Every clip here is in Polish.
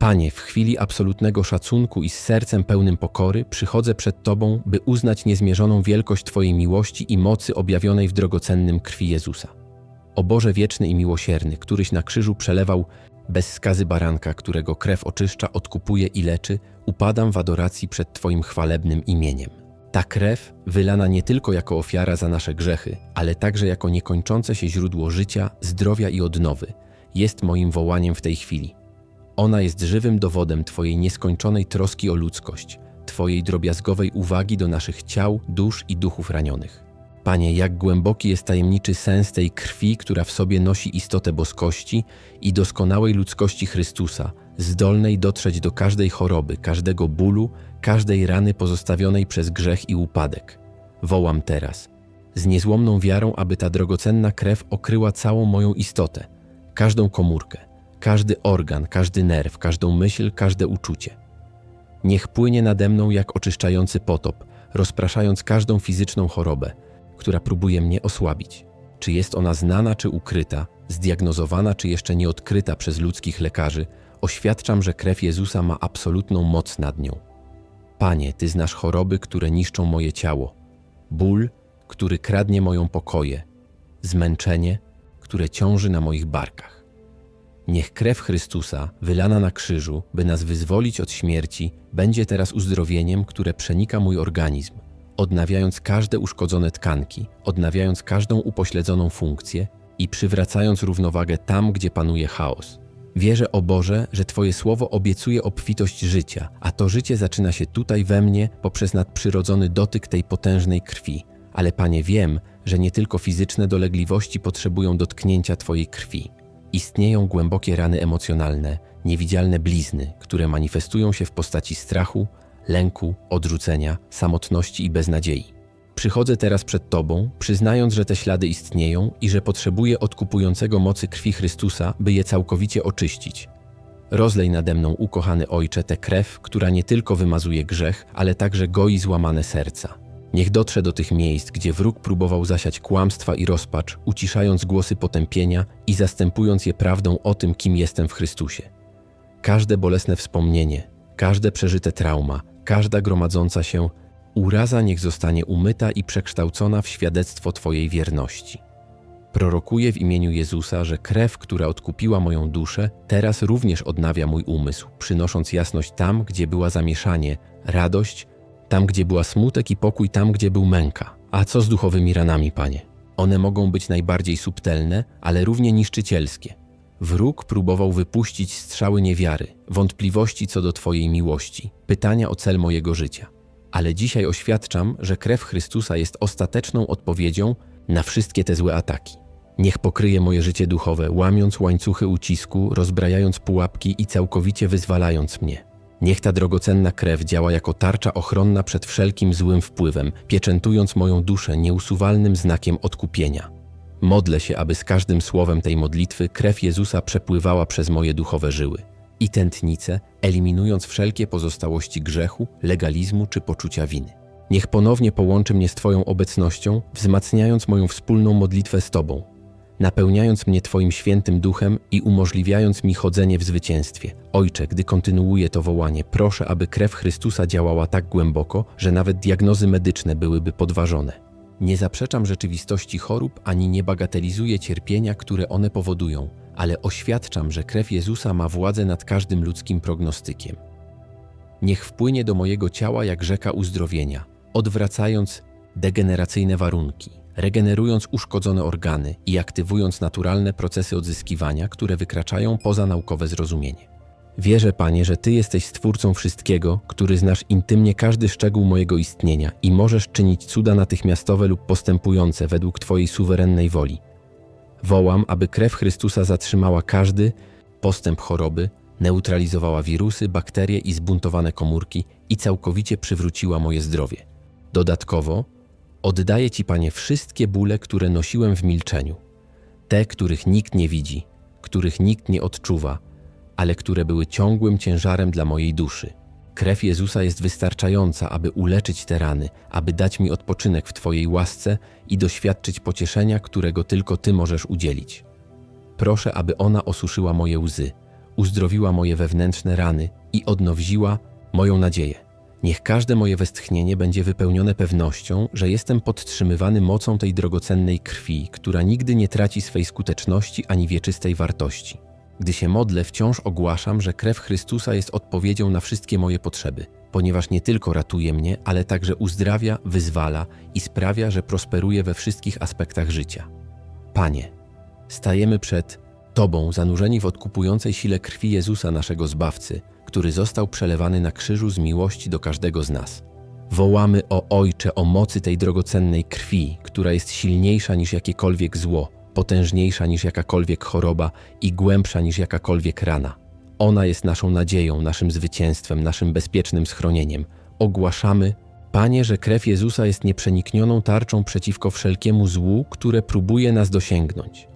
Panie, w chwili absolutnego szacunku i z sercem pełnym pokory przychodzę przed Tobą, by uznać niezmierzoną wielkość Twojej miłości i mocy objawionej w drogocennym krwi Jezusa. O Boże wieczny i miłosierny, któryś na krzyżu przelewał bez skazy baranka, którego krew oczyszcza, odkupuje i leczy, upadam w adoracji przed Twoim chwalebnym imieniem. Ta krew, wylana nie tylko jako ofiara za nasze grzechy, ale także jako niekończące się źródło życia, zdrowia i odnowy, jest moim wołaniem w tej chwili. Ona jest żywym dowodem Twojej nieskończonej troski o ludzkość, Twojej drobiazgowej uwagi do naszych ciał, dusz i duchów ranionych. Panie, jak głęboki jest tajemniczy sens tej krwi, która w sobie nosi istotę boskości i doskonałej ludzkości Chrystusa, zdolnej dotrzeć do każdej choroby, każdego bólu, każdej rany pozostawionej przez grzech i upadek. Wołam teraz, z niezłomną wiarą, aby ta drogocenna krew okryła całą moją istotę, każdą komórkę, każdy organ, każdy nerw, każdą myśl, każde uczucie. Niech płynie nade mną jak oczyszczający potop, rozpraszając każdą fizyczną chorobę, która próbuje mnie osłabić. Czy jest ona znana czy ukryta, zdiagnozowana czy jeszcze nieodkryta przez ludzkich lekarzy, oświadczam, że krew Jezusa ma absolutną moc nad nią. Panie, Ty znasz choroby, które niszczą moje ciało, ból, który kradnie moją pokoję, zmęczenie, które ciąży na moich barkach. Niech krew Chrystusa, wylana na krzyżu, by nas wyzwolić od śmierci, będzie teraz uzdrowieniem, które przenika mój organizm, odnawiając każde uszkodzone tkanki, odnawiając każdą upośledzoną funkcję i przywracając równowagę tam, gdzie panuje chaos. Wierzę, o Boże, że Twoje słowo obiecuje obfitość życia, a to życie zaczyna się tutaj we mnie poprzez nadprzyrodzony dotyk tej potężnej krwi. Ale Panie, wiem, że nie tylko fizyczne dolegliwości potrzebują dotknięcia Twojej krwi. Istnieją głębokie rany emocjonalne, niewidzialne blizny, które manifestują się w postaci strachu, lęku, odrzucenia, samotności i beznadziei. Przychodzę teraz przed Tobą, przyznając, że te ślady istnieją i że potrzebuję odkupującego mocy krwi Chrystusa, by je całkowicie oczyścić. Rozlej nade mną, ukochany Ojcze, tę krew, która nie tylko wymazuje grzech, ale także goi złamane serca. Niech dotrze do tych miejsc, gdzie wróg próbował zasiać kłamstwa i rozpacz, uciszając głosy potępienia i zastępując je prawdą o tym, kim jestem w Chrystusie. Każde bolesne wspomnienie, każde przeżyte trauma, każda gromadząca się uraza niech zostanie umyta i przekształcona w świadectwo Twojej wierności. Prorokuję w imieniu Jezusa, że krew, która odkupiła moją duszę, teraz również odnawia mój umysł, przynosząc jasność tam, gdzie była zamieszanie, radość, tam, gdzie była smutek i pokój, tam, gdzie był męka. A co z duchowymi ranami, Panie? One mogą być najbardziej subtelne, ale równie niszczycielskie. Wróg próbował wypuścić strzały niewiary, wątpliwości co do Twojej miłości, pytania o cel mojego życia. Ale dzisiaj oświadczam, że krew Chrystusa jest ostateczną odpowiedzią na wszystkie te złe ataki. Niech pokryje moje życie duchowe, łamiąc łańcuchy ucisku, rozbrajając pułapki i całkowicie wyzwalając mnie. Niech ta drogocenna krew działa jako tarcza ochronna przed wszelkim złym wpływem, pieczętując moją duszę nieusuwalnym znakiem odkupienia. Modlę się, aby z każdym słowem tej modlitwy krew Jezusa przepływała przez moje duchowe żyły i tętnice, eliminując wszelkie pozostałości grzechu, legalizmu czy poczucia winy. Niech ponownie połączy mnie z Twoją obecnością, wzmacniając moją wspólną modlitwę z Tobą, napełniając mnie Twoim świętym duchem i umożliwiając mi chodzenie w zwycięstwie. Ojcze, gdy kontynuuję to wołanie, proszę, aby krew Chrystusa działała tak głęboko, że nawet diagnozy medyczne byłyby podważone. Nie zaprzeczam rzeczywistości chorób ani nie bagatelizuję cierpienia, które one powodują, ale oświadczam, że krew Jezusa ma władzę nad każdym ludzkim prognostykiem. Niech wpłynie do mojego ciała jak rzeka uzdrowienia, odwracając degeneracyjne warunki, regenerując uszkodzone organy i aktywując naturalne procesy odzyskiwania, które wykraczają poza naukowe zrozumienie. Wierzę, Panie, że Ty jesteś Stwórcą wszystkiego, który znasz intymnie każdy szczegół mojego istnienia i możesz czynić cuda natychmiastowe lub postępujące według Twojej suwerennej woli. Wołam, aby krew Chrystusa zatrzymała każdy postęp choroby, neutralizowała wirusy, bakterie i zbuntowane komórki i całkowicie przywróciła moje zdrowie. Dodatkowo oddaję Ci, Panie, wszystkie bóle, które nosiłem w milczeniu. Te, których nikt nie widzi, których nikt nie odczuwa, ale które były ciągłym ciężarem dla mojej duszy. Krew Jezusa jest wystarczająca, aby uleczyć te rany, aby dać mi odpoczynek w Twojej łasce i doświadczyć pocieszenia, którego tylko Ty możesz udzielić. Proszę, aby ona osuszyła moje łzy, uzdrowiła moje wewnętrzne rany i odnowiła moją nadzieję. Niech każde moje westchnienie będzie wypełnione pewnością, że jestem podtrzymywany mocą tej drogocennej krwi, która nigdy nie traci swej skuteczności ani wieczystej wartości. Gdy się modlę, wciąż ogłaszam, że krew Chrystusa jest odpowiedzią na wszystkie moje potrzeby, ponieważ nie tylko ratuje mnie, ale także uzdrawia, wyzwala i sprawia, że prosperuję we wszystkich aspektach życia. Panie, stajemy przed Tobą, zanurzeni w odkupującej sile krwi Jezusa, naszego Zbawcy, który został przelewany na krzyżu z miłości do każdego z nas. Wołamy o Ojcze, o mocy tej drogocennej krwi, która jest silniejsza niż jakiekolwiek zło, potężniejsza niż jakakolwiek choroba i głębsza niż jakakolwiek rana. Ona jest naszą nadzieją, naszym zwycięstwem, naszym bezpiecznym schronieniem. Ogłaszamy, Panie, że krew Jezusa jest nieprzeniknioną tarczą przeciwko wszelkiemu złu, które próbuje nas dosięgnąć.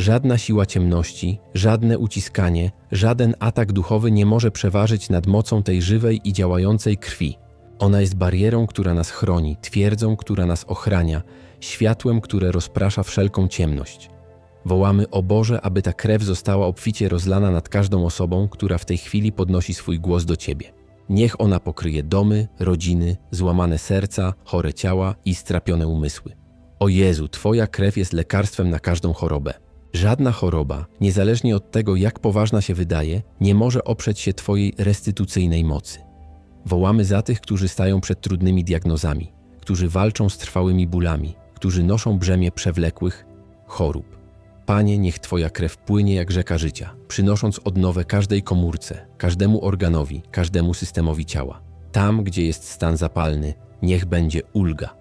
Żadna siła ciemności, żadne uciskanie, żaden atak duchowy nie może przeważyć nad mocą tej żywej i działającej krwi. Ona jest barierą, która nas chroni, twierdzą, która nas ochrania, światłem, które rozprasza wszelką ciemność. Wołamy o Boże, aby ta krew została obficie rozlana nad każdą osobą, która w tej chwili podnosi swój głos do Ciebie. Niech ona pokryje domy, rodziny, złamane serca, chore ciała i strapione umysły. O Jezu, Twoja krew jest lekarstwem na każdą chorobę. Żadna choroba, niezależnie od tego, jak poważna się wydaje, nie może oprzeć się Twojej restytucyjnej mocy. Wołamy za tych, którzy stają przed trudnymi diagnozami, którzy walczą z trwałymi bólami, którzy noszą brzemię przewlekłych chorób. Panie, niech Twoja krew płynie jak rzeka życia, przynosząc odnowę każdej komórce, każdemu organowi, każdemu systemowi ciała. Tam, gdzie jest stan zapalny, niech będzie ulga.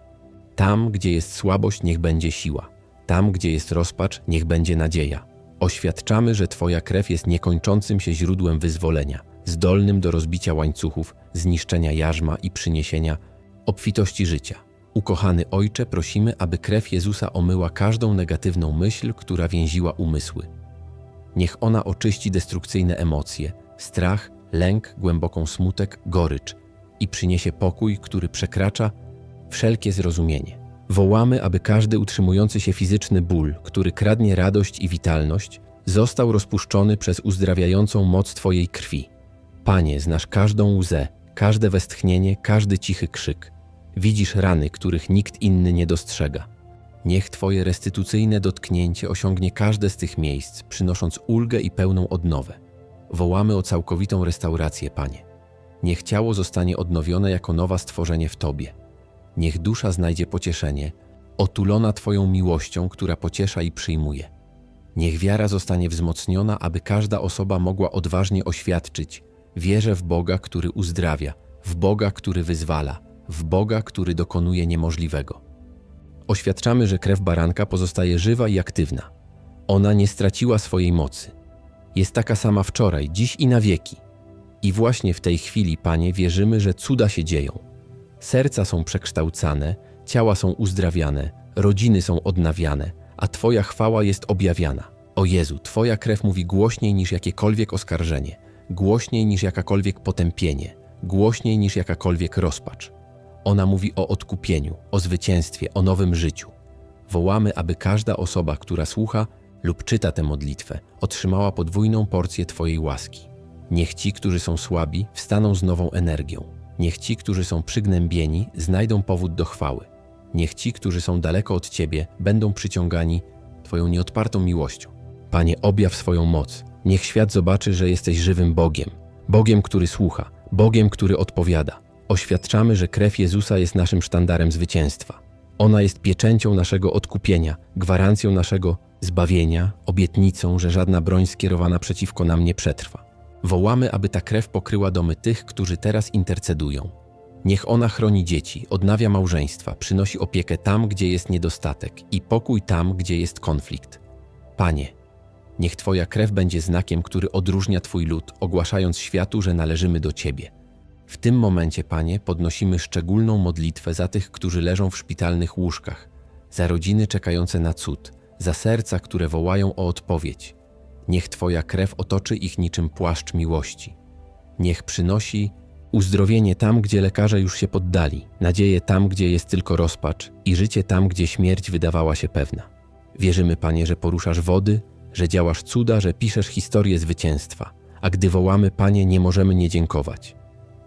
Tam, gdzie jest słabość, niech będzie siła. Tam, gdzie jest rozpacz, niech będzie nadzieja. Oświadczamy, że Twoja krew jest niekończącym się źródłem wyzwolenia, zdolnym do rozbicia łańcuchów, zniszczenia jarzma i przyniesienia obfitości życia. Ukochany Ojcze, prosimy, aby krew Jezusa omyła każdą negatywną myśl, która więziła umysły. Niech ona oczyści destrukcyjne emocje, strach, lęk, głęboką smutek, gorycz i przyniesie pokój, który przekracza wszelkie zrozumienie. Wołamy, aby każdy utrzymujący się fizyczny ból, który kradnie radość i witalność, został rozpuszczony przez uzdrawiającą moc Twojej krwi. Panie, znasz każdą łzę, każde westchnienie, każdy cichy krzyk. Widzisz rany, których nikt inny nie dostrzega. Niech Twoje restytucyjne dotknięcie osiągnie każde z tych miejsc, przynosząc ulgę i pełną odnowę. Wołamy o całkowitą restaurację, Panie. Niech ciało zostanie odnowione jako nowa stworzenie w Tobie. Niech dusza znajdzie pocieszenie, otulona Twoją miłością, która pociesza i przyjmuje. Niech wiara zostanie wzmocniona, aby każda osoba mogła odważnie oświadczyć: Wierzę w Boga, który uzdrawia, w Boga, który wyzwala, w Boga, który dokonuje niemożliwego. Oświadczamy, że krew baranka pozostaje żywa i aktywna. Ona nie straciła swojej mocy. Jest taka sama wczoraj, dziś i na wieki. I właśnie w tej chwili, Panie, wierzymy, że cuda się dzieją. Serca są przekształcane, ciała są uzdrawiane, rodziny są odnawiane, a Twoja chwała jest objawiana. O Jezu, Twoja krew mówi głośniej niż jakiekolwiek oskarżenie, głośniej niż jakakolwiek potępienie, głośniej niż jakakolwiek rozpacz. Ona mówi o odkupieniu, o zwycięstwie, o nowym życiu. Wołamy, aby każda osoba, która słucha lub czyta tę modlitwę, otrzymała podwójną porcję Twojej łaski. Niech ci, którzy są słabi, wstaną z nową energią. Niech ci, którzy są przygnębieni, znajdą powód do chwały. Niech ci, którzy są daleko od Ciebie, będą przyciągani Twoją nieodpartą miłością. Panie, objaw swoją moc. Niech świat zobaczy, że jesteś żywym Bogiem. Bogiem, który słucha. Bogiem, który odpowiada. Oświadczamy, że krew Jezusa jest naszym sztandarem zwycięstwa. Ona jest pieczęcią naszego odkupienia, gwarancją naszego zbawienia, obietnicą, że żadna broń skierowana przeciwko nam nie przetrwa. Wołamy, aby ta krew pokryła domy tych, którzy teraz intercedują. Niech ona chroni dzieci, odnawia małżeństwa, przynosi opiekę tam, gdzie jest niedostatek i pokój tam, gdzie jest konflikt. Panie, niech Twoja krew będzie znakiem, który odróżnia Twój lud, ogłaszając światu, że należymy do Ciebie. W tym momencie, Panie, podnosimy szczególną modlitwę za tych, którzy leżą w szpitalnych łóżkach, za rodziny czekające na cud, za serca, które wołają o odpowiedź. Niech Twoja krew otoczy ich niczym płaszcz miłości. Niech przynosi uzdrowienie tam, gdzie lekarze już się poddali, nadzieję tam, gdzie jest tylko rozpacz i życie tam, gdzie śmierć wydawała się pewna. Wierzymy, Panie, że poruszasz wody, że działasz cuda, że piszesz historię zwycięstwa, a gdy wołamy Panie, nie możemy nie dziękować.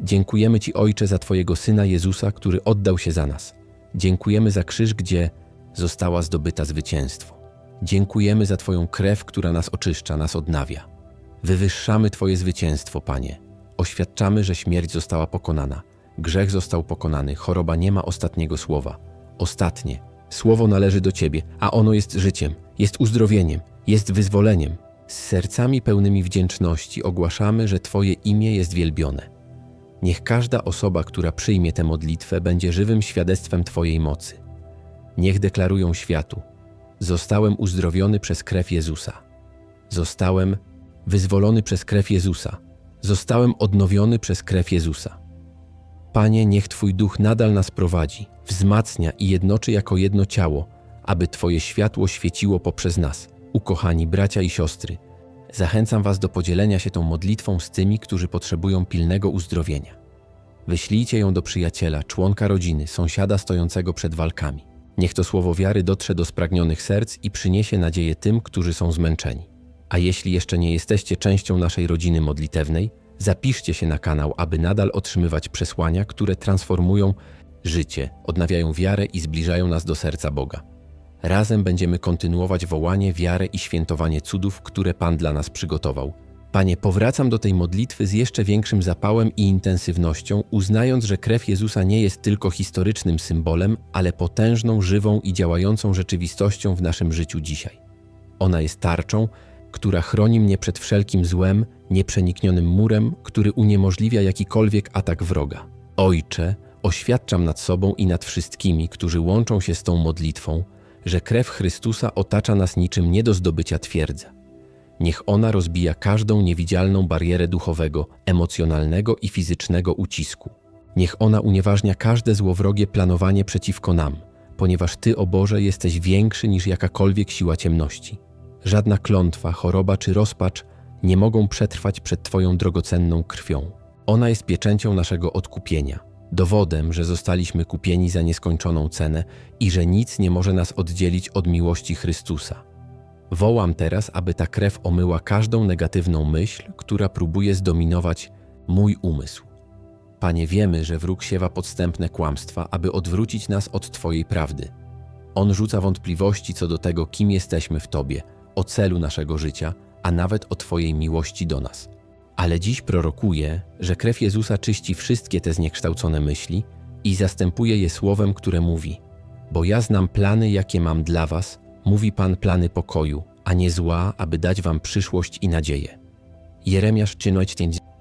Dziękujemy Ci, Ojcze, za Twojego Syna Jezusa, który oddał się za nas. Dziękujemy za krzyż, gdzie została zdobyta zwycięstwo. Dziękujemy za Twoją krew, która nas oczyszcza, nas odnawia. Wywyższamy Twoje zwycięstwo, Panie. Oświadczamy, że śmierć została pokonana, grzech został pokonany, choroba nie ma ostatniego słowa. Ostatnie. Słowo należy do Ciebie, a ono jest życiem, jest uzdrowieniem, jest wyzwoleniem. Z sercami pełnymi wdzięczności ogłaszamy, że Twoje imię jest wielbione. Niech każda osoba, która przyjmie tę modlitwę, będzie żywym świadectwem Twojej mocy. Niech deklarują światu: Zostałem uzdrowiony przez krew Jezusa. Zostałem wyzwolony przez krew Jezusa. Zostałem odnowiony przez krew Jezusa. Panie, niech Twój duch nadal nas prowadzi, wzmacnia i jednoczy jako jedno ciało, aby Twoje światło świeciło poprzez nas. Ukochani bracia i siostry, zachęcam Was do podzielenia się tą modlitwą z tymi, którzy potrzebują pilnego uzdrowienia. Wyślijcie ją do przyjaciela, członka rodziny, sąsiada stojącego przed walkami. Niech to słowo wiary dotrze do spragnionych serc i przyniesie nadzieję tym, którzy są zmęczeni. A jeśli jeszcze nie jesteście częścią naszej rodziny modlitewnej, zapiszcie się na kanał, aby nadal otrzymywać przesłania, które transformują życie, odnawiają wiarę i zbliżają nas do serca Boga. Razem będziemy kontynuować wołanie, wiarę i świętowanie cudów, które Pan dla nas przygotował. Panie, powracam do tej modlitwy z jeszcze większym zapałem i intensywnością, uznając, że krew Jezusa nie jest tylko historycznym symbolem, ale potężną, żywą i działającą rzeczywistością w naszym życiu dzisiaj. Ona jest tarczą, która chroni mnie przed wszelkim złem, nieprzeniknionym murem, który uniemożliwia jakikolwiek atak wroga. Ojcze, oświadczam nad sobą i nad wszystkimi, którzy łączą się z tą modlitwą, że krew Chrystusa otacza nas niczym nie do zdobycia twierdza. Niech ona rozbija każdą niewidzialną barierę duchowego, emocjonalnego i fizycznego ucisku. Niech ona unieważnia każde złowrogie planowanie przeciwko nam, ponieważ Ty, o Boże, jesteś większy niż jakakolwiek siła ciemności. Żadna klątwa, choroba czy rozpacz nie mogą przetrwać przed Twoją drogocenną krwią. Ona jest pieczęcią naszego odkupienia, dowodem, że zostaliśmy kupieni za nieskończoną cenę i że nic nie może nas oddzielić od miłości Chrystusa. Wołam teraz, aby ta krew omyła każdą negatywną myśl, która próbuje zdominować mój umysł. Panie, wiemy, że wróg siewa podstępne kłamstwa, aby odwrócić nas od Twojej prawdy. On rzuca wątpliwości co do tego, kim jesteśmy w Tobie, o celu naszego życia, a nawet o Twojej miłości do nas. Ale dziś prorokuję, że krew Jezusa czyści wszystkie te zniekształcone myśli i zastępuje je słowem, które mówi: Bo ja znam plany, jakie mam dla Was, mówi Pan plany pokoju, a nie zła, aby dać Wam przyszłość i nadzieję. Jeremiasz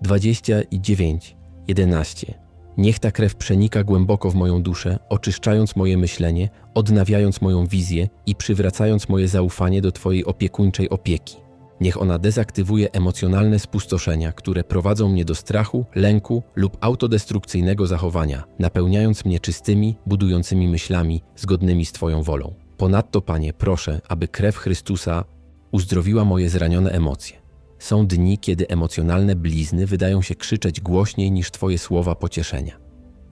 29, 11. Niech ta krew przenika głęboko w moją duszę, oczyszczając moje myślenie, odnawiając moją wizję i przywracając moje zaufanie do Twojej opiekuńczej opieki. Niech ona dezaktywuje emocjonalne spustoszenia, które prowadzą mnie do strachu, lęku lub autodestrukcyjnego zachowania, napełniając mnie czystymi, budującymi myślami zgodnymi z Twoją wolą. Ponadto, Panie, proszę, aby krew Chrystusa uzdrowiła moje zranione emocje. Są dni, kiedy emocjonalne blizny wydają się krzyczeć głośniej niż Twoje słowa pocieszenia.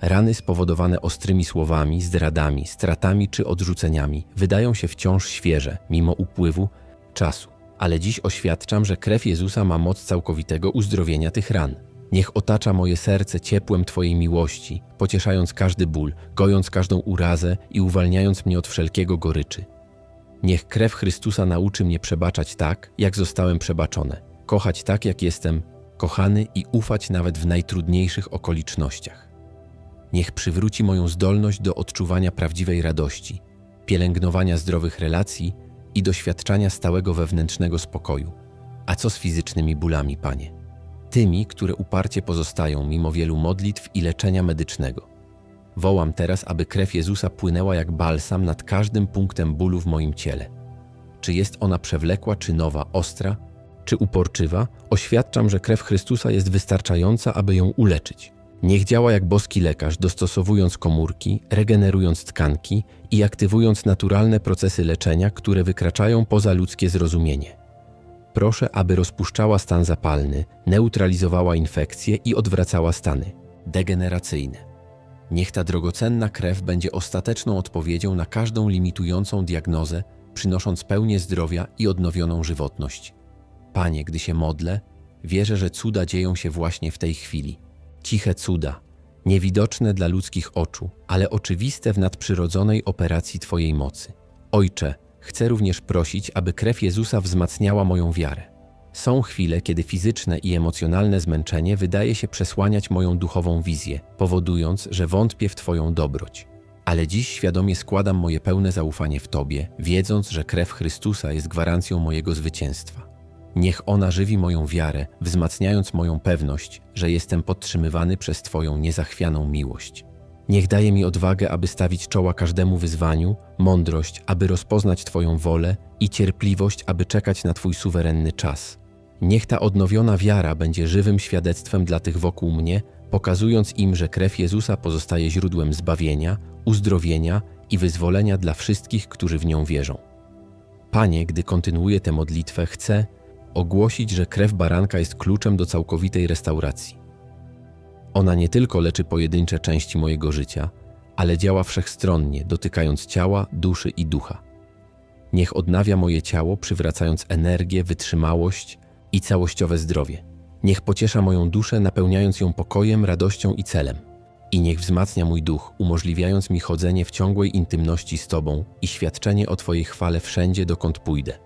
Rany spowodowane ostrymi słowami, zdradami, stratami czy odrzuceniami wydają się wciąż świeże, mimo upływu czasu. Ale dziś oświadczam, że krew Jezusa ma moc całkowitego uzdrowienia tych ran. Niech otacza moje serce ciepłem Twojej miłości, pocieszając każdy ból, gojąc każdą urazę i uwalniając mnie od wszelkiego goryczy. Niech krew Chrystusa nauczy mnie przebaczać tak, jak zostałem przebaczone, kochać tak, jak jestem kochany i ufać nawet w najtrudniejszych okolicznościach. Niech przywróci moją zdolność do odczuwania prawdziwej radości, pielęgnowania zdrowych relacji i doświadczania stałego wewnętrznego spokoju. A co z fizycznymi bólami, Panie? Tymi, które uparcie pozostają mimo wielu modlitw i leczenia medycznego. Wołam teraz, aby krew Jezusa płynęła jak balsam nad każdym punktem bólu w moim ciele. Czy jest ona przewlekła, czy nowa, ostra, czy uporczywa, oświadczam, że krew Chrystusa jest wystarczająca, aby ją uleczyć. Niech działa jak boski lekarz, dostosowując komórki, regenerując tkanki i aktywując naturalne procesy leczenia, które wykraczają poza ludzkie zrozumienie. Proszę, aby rozpuszczała stan zapalny, neutralizowała infekcje i odwracała stany degeneracyjne. Niech ta drogocenna krew będzie ostateczną odpowiedzią na każdą limitującą diagnozę, przynosząc pełnię zdrowia i odnowioną żywotność. Panie, gdy się modlę, wierzę, że cuda dzieją się właśnie w tej chwili. Ciche cuda, niewidoczne dla ludzkich oczu, ale oczywiste w nadprzyrodzonej operacji Twojej mocy. Ojcze, chcę również prosić, aby krew Jezusa wzmacniała moją wiarę. Są chwile, kiedy fizyczne i emocjonalne zmęczenie wydaje się przesłaniać moją duchową wizję, powodując, że wątpię w Twoją dobroć. Ale dziś świadomie składam moje pełne zaufanie w Tobie, wiedząc, że krew Chrystusa jest gwarancją mojego zwycięstwa. Niech ona żywi moją wiarę, wzmacniając moją pewność, że jestem podtrzymywany przez Twoją niezachwianą miłość. Niech daje mi odwagę, aby stawić czoła każdemu wyzwaniu, mądrość, aby rozpoznać Twoją wolę i cierpliwość, aby czekać na Twój suwerenny czas. Niech ta odnowiona wiara będzie żywym świadectwem dla tych wokół mnie, pokazując im, że krew Jezusa pozostaje źródłem zbawienia, uzdrowienia i wyzwolenia dla wszystkich, którzy w nią wierzą. Panie, gdy kontynuuję tę modlitwę, chcę ogłosić, że krew baranka jest kluczem do całkowitej restauracji. Ona nie tylko leczy pojedyncze części mojego życia, ale działa wszechstronnie, dotykając ciała, duszy i ducha. Niech odnawia moje ciało, przywracając energię, wytrzymałość i całościowe zdrowie. Niech pociesza moją duszę, napełniając ją pokojem, radością i celem. I niech wzmacnia mój duch, umożliwiając mi chodzenie w ciągłej intymności z Tobą i świadczenie o Twojej chwale wszędzie, dokąd pójdę.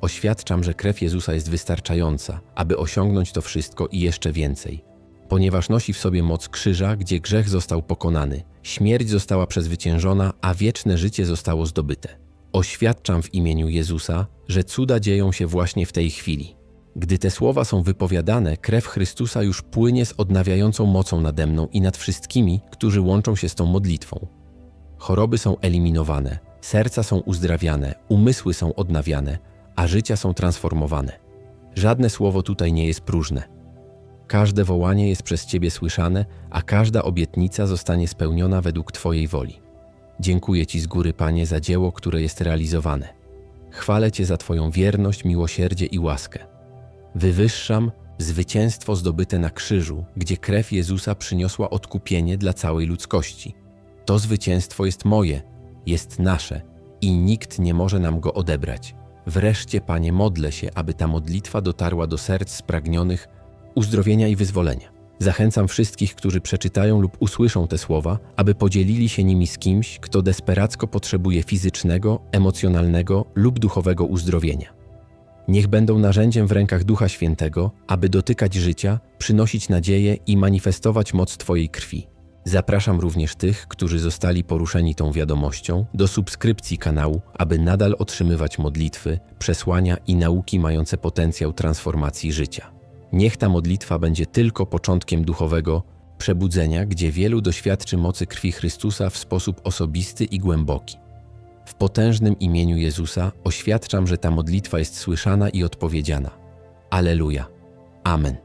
Oświadczam, że krew Jezusa jest wystarczająca, aby osiągnąć to wszystko i jeszcze więcej, ponieważ nosi w sobie moc krzyża, gdzie grzech został pokonany, śmierć została przezwyciężona, a wieczne życie zostało zdobyte. Oświadczam w imieniu Jezusa, że cuda dzieją się właśnie w tej chwili. Gdy te słowa są wypowiadane, krew Chrystusa już płynie z odnawiającą mocą nade mną i nad wszystkimi, którzy łączą się z tą modlitwą. Choroby są eliminowane, serca są uzdrawiane, umysły są odnawiane, a życia są transformowane. Żadne słowo tutaj nie jest próżne. Każde wołanie jest przez Ciebie słyszane, a każda obietnica zostanie spełniona według Twojej woli. Dziękuję Ci z góry, Panie, za dzieło, które jest realizowane. Chwalę Cię za Twoją wierność, miłosierdzie i łaskę. Wywyższam zwycięstwo zdobyte na krzyżu, gdzie krew Jezusa przyniosła odkupienie dla całej ludzkości. To zwycięstwo jest moje, jest nasze i nikt nie może nam go odebrać. Wreszcie, Panie, modlę się, aby ta modlitwa dotarła do serc spragnionych uzdrowienia i wyzwolenia. Zachęcam wszystkich, którzy przeczytają lub usłyszą te słowa, aby podzielili się nimi z kimś, kto desperacko potrzebuje fizycznego, emocjonalnego lub duchowego uzdrowienia. Niech będą narzędziem w rękach Ducha Świętego, aby dotykać życia, przynosić nadzieję i manifestować moc Twojej krwi. Zapraszam również tych, którzy zostali poruszeni tą wiadomością, do subskrypcji kanału, aby nadal otrzymywać modlitwy, przesłania i nauki mające potencjał transformacji życia. Niech ta modlitwa będzie tylko początkiem duchowego przebudzenia, gdzie wielu doświadczy mocy krwi Chrystusa w sposób osobisty i głęboki. W potężnym imieniu Jezusa oświadczam, że ta modlitwa jest słyszana i odpowiedziana. Aleluja. Amen.